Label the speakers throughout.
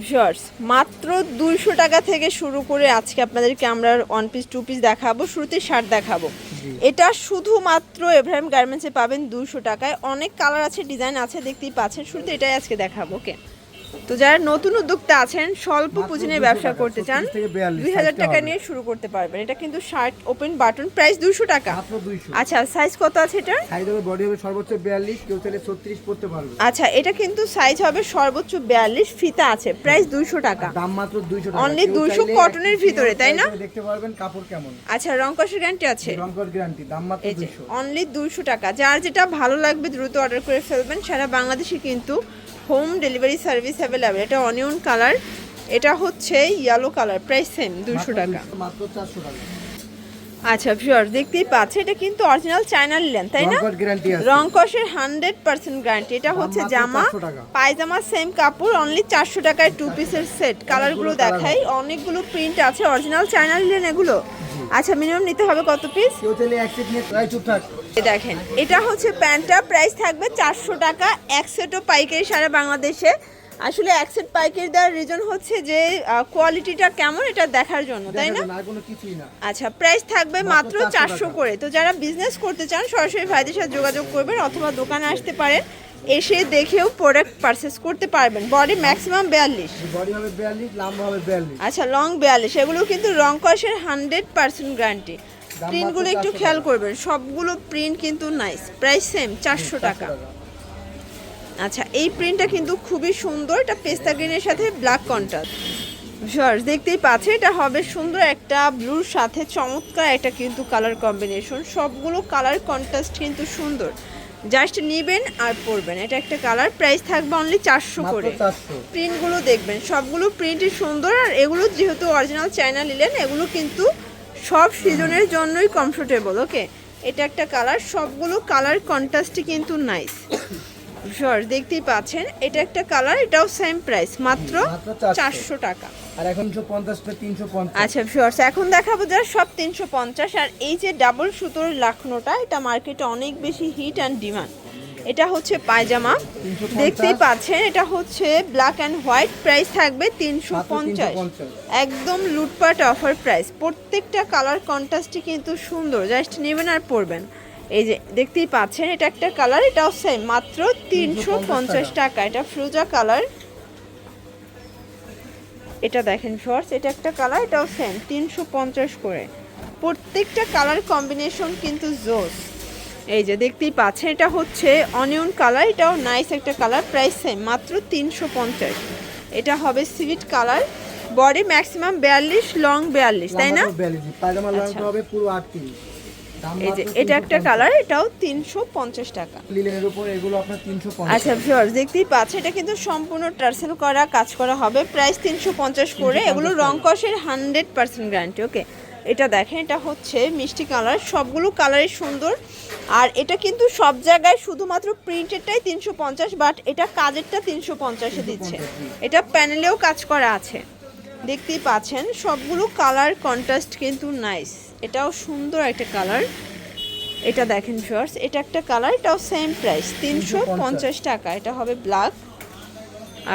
Speaker 1: Viewers মাত্র দুইশো টাকা থেকে শুরু করে আজকে আপনাদেরকে আমরা ওয়ান পিস টু পিস দেখাবো শুরুতে শার্ট দেখাবো। এটা শুধুমাত্র এব্রাহিম গার্মেন্টসে পাবেন দুইশো টাকায়। অনেক কালার আছে ডিজাইন আছে দেখতেই পাচ্ছেন। শুরুতে এটাই আজকে দেখাবো ওকে তো যারা নতুন উদ্যোক্তা আছেন স্বল্প পুঁজি নিয়ে ব্যবসা করতে চান
Speaker 2: 36 থেকে 42
Speaker 1: দুই হাজার টাকা নিয়ে শুরু করতে পারবেন। এটা কিন্তু শার্ট ওপেন বাটন প্রাইস দুইশো টাকা। আচ্ছা সাইজ কত আছে
Speaker 2: সাইজ হবে বডি হবে সর্বোচ্চ বিয়াল্লিশ কেউ চাইলে ছত্রিশ পড়তে পারবে।
Speaker 1: আচ্ছা এটা কিন্তু সাইজ হবে সর্বোচ্চ বিয়াল্লিশ ফিতা আছে প্রাইস দুইশো টাকা।
Speaker 2: দাম মাত্র দুইশো
Speaker 1: Only 200 কটনের ভিতরে, তাই না?
Speaker 2: দেখতে পারবেন কাপড় কেমন।
Speaker 1: আচ্ছা রং কষের গ্যারান্টি আছে?
Speaker 2: রংকট গ্যারান্টি দাম মাত্র দুইশো।
Speaker 1: অনলি দুইশো টাকা। যার যেটা ভালো লাগবে দ্রুত অর্ডার করে ফেলবেন। সারা বাংলাদেশে কিন্তু হোম ডেলিভারি সার্ভিস অ্যাভেলেবেল। এটা অনিয়ন কালার এটা হচ্ছে ইয়েলো কালার প্রাইস সেম দুশো টাকা। আচ্ছা ভিউয়ার দেখতেই পাচ্ছে এটা কিন্তু অরিজিনাল চায়না লিলেন তাই না? রং কষের হান্ড্রেড পার্সেন্ট গ্যারান্টি এটা হচ্ছে জামা
Speaker 2: 400
Speaker 1: পায়জামা সেম কাপড় অনলি চারশো টাকায় টু পিসের সেট কালারগুলো দেখাই অনেকগুলো প্রিন্ট আছে অরিজিনাল চায়না লিলেন এগুলো। আচ্ছা মিনিমাম নিতে হবে কত পিস
Speaker 2: কেউ চাইলে এক সেট নিয়ে প্রায় চুপ থাক।
Speaker 1: দেখেন এটা হচ্ছে প্যান্টটা প্রাইস থাকবে চারশো টাকা এক সেটও পাইকারি সারা বাংলাদেশে। আসলে এক সেট পাইকারি দেওয়ার রিজন হচ্ছে যে কোয়ালিটিটা কেমন এটা দেখার জন্য তাই না? আচ্ছা প্রাইস থাকবে মাত্র
Speaker 2: মাত্র 400
Speaker 1: চারশো করে। তো যারা বিজনেস করতে চান সরাসরি ভাইদের সাথে যোগাযোগ করবেন অথবা দোকানে আসতে পারেন। এসে দেখেও প্রোডাক্ট পারচেস করতে পারবেন। বডি ম্যাক্সিমাম বিয়াল্লিশ।
Speaker 2: বডি হবে বিয়াল্লিশ লম্বা হবে বিয়াল্লিশ।
Speaker 1: আচ্ছা লং বিয়াল্লিশ। এগুলো কিন্তু রং কষের হান্ড্রেড পার্সেন্ট গ্যারান্টি প্রিন্টগুলো একটু খেয়াল করবেন। সবগুলো প্রিন্ট কিন্তু নাইস প্রাইস সেম চারশো টাকা। আচ্ছা এই প্রিন্টটা কিন্তু খুবই সুন্দর। এটা পেস্তা গ্রিনের সাথে ব্ল্যাক কন্ট্রাস্ট ভিউয়ার্স দেখতেই পাচ্ছে এটা হবে সুন্দর একটা ব্লুর সাথে চমৎকার একটা কিন্তু কালার কম্বিনেশন সবগুলো কালার কন্ট্রাস্ট কিন্তু সুন্দর। জাস্ট নেবেন আর পরবেন। এটা একটা কালার প্রাইস থাকবে অনলি চারশো করে। প্রিন্টগুলো দেখবেন সবগুলো প্রিন্টই সুন্দর আর এগুলো যেহেতু অরিজিনাল চায়না নিলেন এগুলো কিন্তু সব সিজনের জন্যই কমফোর্টেবল ওকে এটা একটা কালার সবগুলো কালার কন্ট্রাস্টই কিন্তু নাইস শর দেখতেই পাচ্ছেন এটা একটা কালার এটাও সেম প্রাইস মাত্র
Speaker 2: মাত্র 400
Speaker 1: চারশো টাকা।
Speaker 2: আর এখন
Speaker 1: আচ্ছা ভিউয়ার্স এখন দেখাবো যা সব তিনশো পঞ্চাশ আর এই যে ডাবল সুতোর লাখনোটা এটা মার্কেটে অনেক বেশি হিট অ্যান্ড ডিমান্ড এটা হচ্ছে পায়জামা। দেখতেই পাচ্ছেন এটা হচ্ছে ব্ল্যাক অ্যান্ড হোয়াইট প্রাইস থাকবে তিনশো পঞ্চাশ। একদম লুটপাট অফার প্রাইস প্রত্যেকটা কালার কন্ট্রাস্টই কিন্তু সুন্দর জাস্ট নেবেন আর পরবেন। এই যে দেখতেই পাচ্ছেন এটা একটা কালার এটাও সেম মাত্র তিনশো পঞ্চাশ টাকা। এটা ফ্রুজা কালার এটা দেখেন শর্টস এটা একটা কালার এটাও সেম তিনশো পঞ্চাশ করে। প্রত্যেকটা কালার কম্বিনেশন কিন্তু জোস। এই যে দেখতেই পাচ্ছেন এটা হচ্ছে অনিয়ন কালার এটাও নাইস একটা কালার প্রাইস সেম মাত্র তিনশো পঞ্চাশ। এটা হবে সিভিট কালার বডি ম্যাক্সিমাম বিয়াল্লিশ লং বিয়াল্লিশ তাই না?
Speaker 2: পায়জামা
Speaker 1: আচ্ছা।
Speaker 2: লংটা হবে পুরো আটত্রিশ
Speaker 1: এই যে এটা একটা কালার এটাও তিনশো পঞ্চাশ টাকা।
Speaker 2: লিলেনের উপর এগুলো আপনার তিনশো
Speaker 1: আচ্ছা ভিউয়ার্স দেখতেই পাচ্ছেন এটা কিন্তু সম্পূর্ণ টার্সেল করা কাজ করা হবে। প্রাইস তিনশো পঞ্চাশ করে এগুলো রং কষের হান্ড্রেড পার্সেন্ট গ্যারান্টি ওকে এটা দেখেন এটা হচ্ছে মিষ্টি কালার সবগুলো কালারই সুন্দর। আর এটা কিন্তু সব জায়গায় শুধুমাত্র প্রিন্টেডটাই তিনশো পঞ্চাশ বাট এটা কাজেরটা তিনশো পঞ্চাশে দিচ্ছে। এটা প্যানেলেও কাজ করা আছে। দেখতেই পাচ্ছেন সবগুলো কালার কন্ট্রাস্ট কিন্তু নাইস এটাও সুন্দর একটা কালার। এটা দেখেন শর্টস এটা একটা কালার এটাও সেম প্রাইস তিনশো পঞ্চাশ। টাকা। এটা হবে ব্ল্যাক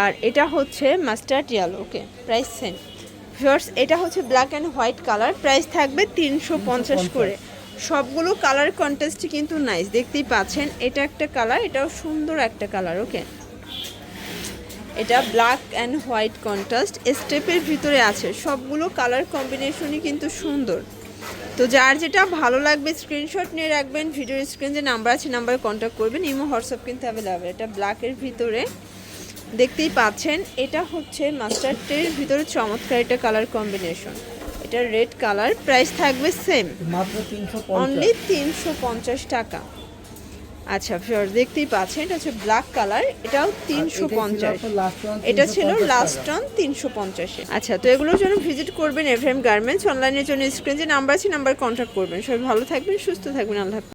Speaker 1: আর এটা হচ্ছে mustard yellow okay price same shorts এটা হচ্ছে black and white colour price থাকবে তিনশো পঞ্চাশ করে। সবগুলো কালার কন্টেস্টই কিন্তু নাইস দেখতেই পাচ্ছেন এটা একটা কালার এটাও সুন্দর একটা কালার ওকে এটা ব্ল্যাক অ্যান্ড হোয়াইট কন্ট্রাস্ট স্টেপের ভিতরে আছে সবগুলো কালার কম্বিনেশনই কিন্তু সুন্দর। তো যার যেটা ভালো লাগবে স্ক্রিনশট নিয়ে রাখবেন ভিডিওর স্ক্রিন যে নাম্বার আছে নাম্বারে কন্ট্যাক্ট করবেন। ইমো হোয়াটসঅ্যাপ কিন্তু অ্যাভেলেবেল এটা ব্ল্যাকের ভিতরে দেখতেই পাচ্ছেন। এটা হচ্ছে মাস্টার্ডের ভিতরে চমৎকার একটা কালার কম্বিনেশন এটা রেড কালার প্রাইস থাকবে সেম
Speaker 2: মাত্র তিনশো
Speaker 1: অনলি তিনশো পঞ্চাশ টাকা। আচ্ছা ফিওর দেখতেই পাচ্ছেন এটা হচ্ছে ব্ল্যাক কালার এটাও তিনশো পঞ্চাশ। এটা ছিল লাস্ট টন তিনশো পঞ্চাশে। আচ্ছা তো এগুলোর জন্য ভিজিট করবেন এফএম গার্মেন্টস অনলাইনের জন্য স্ক্রিন যে নাম্বার আছে নাম্বার কন্ট্যাক্ট করবেন। সবাই ভালো থাকবেন সুস্থ থাকবেন আল্লাহ।